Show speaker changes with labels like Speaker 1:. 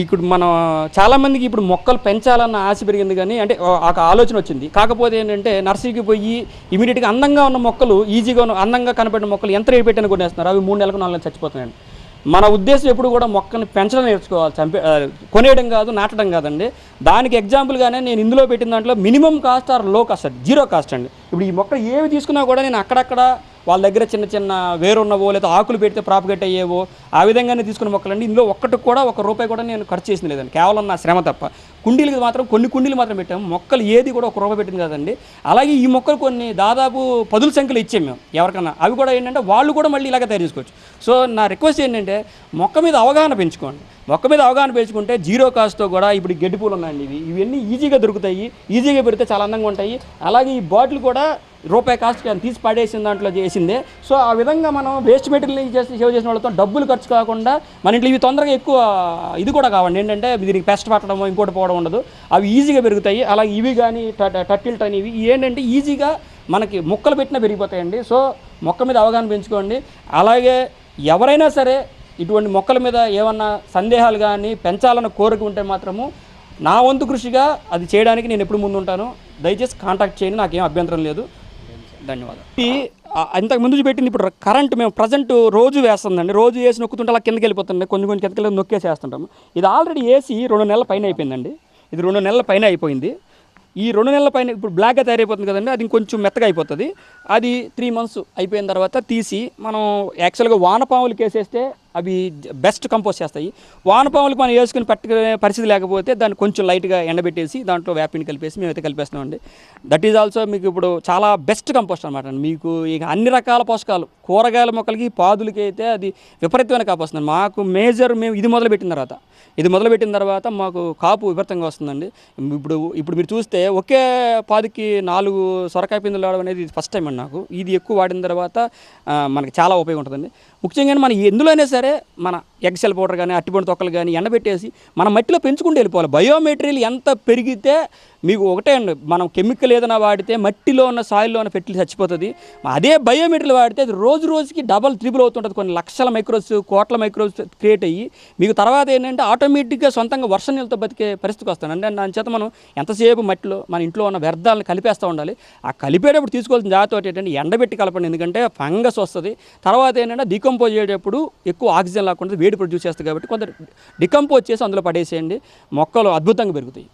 Speaker 1: ఇప్పుడు మనం చాలామందికి ఇప్పుడు మొక్కలు పెంచాలన్న ఆశ పెరిగింది కానీ అంటే ఒక ఆలోచన వచ్చింది. కాకపోతే ఏంటంటే నర్సరీకి పోయి ఇమీడియట్గా అందంగా ఉన్న మొక్కలు ఈజీగా ఉన్న అందంగా కనపడిన మొక్కలు ఎంత రేటు పెట్టిన కొనేస్తున్నారు అవి మూడు నెలలకు నాలుగు నెలలు చచ్చిపోతున్నాయండి మన ఉద్దేశం ఎప్పుడు కూడా మొక్కని పెంచడం నేర్చుకోవాలి. చంపే కొనేయడం కాదు నాటడం కాదండి. దానికి ఎగ్జాంపుల్గానే నేను ఇందులో పెట్టిన దాంట్లో మినిమం కాస్ట్ ఆర్లో కాస్ట్ జీరో కాస్ట్ అండి. ఇప్పుడు ఈ మొక్క ఏవి తీసుకున్నా కూడా నేను అక్కడక్కడ వాళ్ళ దగ్గర చిన్న చిన్న వేరున్నవో లేదా ఆకులు పెడితే ప్రాపగేట్ అయ్యేవో ఆ విధంగానే తీసుకున్న మొక్కలండి. ఇందులో ఒక్కటి కూడా ఒక రూపాయి కూడా నేను ఖర్చు చేసిన లేదండి. కేవలం నా శ్రమ తప్ప. కుండీలకి మాత్రం కొన్ని కుండీలు మాత్రం పెట్టాము మొక్కలు ఏది కూడా ఒక రూపాయి పెట్టింది కదండి. అలాగే ఈ మొక్కలు కొన్ని దాదాపు పదుల సంఖ్యలో ఇచ్చాము మేము ఎవరికన్నా. అవి కూడా ఏంటంటే వాళ్ళు కూడా మళ్ళీ ఇలాగే తయారు చేసుకోవచ్చు. సో నా రిక్వెస్ట్ ఏంటంటే మొక్క మీద అవగాహన పెంచుకోండి. మొక్క మీద అవగాహన పెంచుకుంటే జీరో కాస్ట్తో కూడా ఇప్పుడు గడ్డి పూలు ఉన్నాయండి ఇవి. ఇవన్నీ ఈజీగా దొరుకుతాయి. ఈజీగా పెడితే చాలా అందంగా ఉంటాయి. అలాగే ఈ బాటిల్ కూడా రూపాయి కాస్ట్ తీసి పడేసిన దాంట్లో చేసిందే. సో ఆ విధంగా మనం వేస్ట్ మెటీరియల్ చేసి సేవ్ చేసిన వాళ్ళతో డబ్బులు ఖర్చు కాకుండా మన ఇంట్లో ఇవి తొందరగా ఎక్కువ ఇది కూడా కావండి. ఏంటంటే దీనికి పెస్ట్ పట్టడం ఇంకోటి పోవడం ఉండదు. అవి ఈజీగా పెరుగుతాయి. అలాగే ఇవి కానీ టట్టిల్ట్ అనేవి ఇవి. ఏంటంటే ఈజీగా మనకి మొక్కలు పెట్టినా పెరిగిపోతాయండి. సో మొక్క మీద అవగాహన పెంచుకోండి. అలాగే ఎవరైనా సరే ఇటువంటి మొక్కల మీద ఏమన్నా సందేహాలు కానీ పెంచాలన్న కోరిక ఉంటే మాత్రము నా వంతు కృషిగా అది చేయడానికి నేను ఎప్పుడు ముందు ఉంటాను దయచేసి కాంటాక్ట్ చేయండి. నాకేం అభ్యంతరం లేదు. ధన్యవాదాలు. ఇది ఇంతకు ముందు పెట్టింది ఇప్పుడు కరెంట్ మేము ప్రజెంట్ రోజు వేస్తుందండి. రోజు వేసి నొక్కుతుంటే అలా కిందకి వెళ్ళిపోతుంది కొంచెం కొంచెం కిందకి వెళ్ళి నొక్కేసి వేస్తుంటాము ఇది ఆల్రెడీ వేసి రెండు నెలల పైన అయిపోయిందండి. ఇది రెండు నెలల పైన అయిపోయింది. ఈ రెండు నెలల పైన ఇప్పుడు బ్లాక్గా తయారైపోతుంది కదండి అది ఇంకొంచెం మెత్తగా అయిపోతుంది. అది త్రీ మంత్స్ అయిపోయిన తర్వాత తీసి మనం యాక్చువల్గా వానపాములు కేసేస్తే అవి బెస్ట్ కంపోస్ట్ చేస్తాయి. వానపాములకు మనం వేసుకుని పట్టుకునే పరిస్థితి లేకపోతే దాన్ని కొంచెం లైట్గా ఎండబెట్టేసి దాంట్లో వేపిని కలిపేసి మేమైతే కలిపేస్తున్నామండి. దట్ ఈజ్ ఆల్సో మీకు ఇప్పుడు చాలా బెస్ట్ కంపోస్ట్ అనమాట మీకు ఇక అన్ని రకాల పోషకాలు కూరగాయల మొక్కలకి పాదులకి అయితే అది విపరీతమైన కాపు వస్తుంది. మాకు మేజర్ మేము ఇది మొదలుపెట్టిన తర్వాత ఇది మొదలుపెట్టిన తర్వాత మాకు కాపు విపరీతంగా వస్తుందండి. ఇప్పుడు ఇప్పుడు మీరు చూస్తే ఒకే పాదికి నాలుగు సొరకాయ పిందులు రావడం అనేది ఫస్ట్ టైం అండి నాకు. ఇది ఎక్కువ వాడిన తర్వాత మనకి చాలా ఉపయోగం ఉంటుందండి. ముఖ్యంగా మనం ఎందులోనే సరే మన ఎగ్సెల్ పౌడర్ కానీ అట్టిపండు తొక్కలు కానీ ఎండబెట్టేసి మన మట్టిలో పెంచుకుంటూ వెళ్ళిపోవాలి. బయోమెటీరియల్ ఎంత పెరిగితే మీకు ఒకటే అండి మనం కెమికల్ ఏదైనా వాడితే మట్టిలో ఉన్న సాయిల్లో ఉన్న పెట్టి చచ్చిపోతుంది. అదే బయోమెటీరియల్ వాడితే అది రోజు రోజుకి డబల్ త్రిబుల్ అవుతుంటుంది కొన్ని లక్షల మైక్రోస్ కోట్ల మైక్రోస్ క్రియేట్ అయ్యి మీకు తర్వాత ఏంటంటే ఆటోమేటిక్గా సొంతంగా వర్షం నీళ్ళతో బతికే పరిస్థితికి వస్తాను అంటే దాని చేత మనం ఎంతసేపు మట్టిలో మన ఇంట్లో ఉన్న వ్యర్థాలను కలిపేస్తూ ఉండాలి. ఆ కలిపేటప్పుడు తీసుకోవాల్సిన జాగ్రత్త ఏంటంటే ఎండబెట్టి కలపండి. ఎందుకంటే ఫంగస్ వస్తుంది. తర్వాత ఏంటంటే డికంపోజ్ అయ్యేటప్పుడు ఎక్కువ ఆక్సిజన్ లేకుండా వేడి ప్రొడ్యూస్ చేస్తుంది కాబట్టి కొంత డికంపోజ్ చేసి అందులో పడేసేయండి. మొక్కలు అద్భుతంగా పెరుగుతాయి.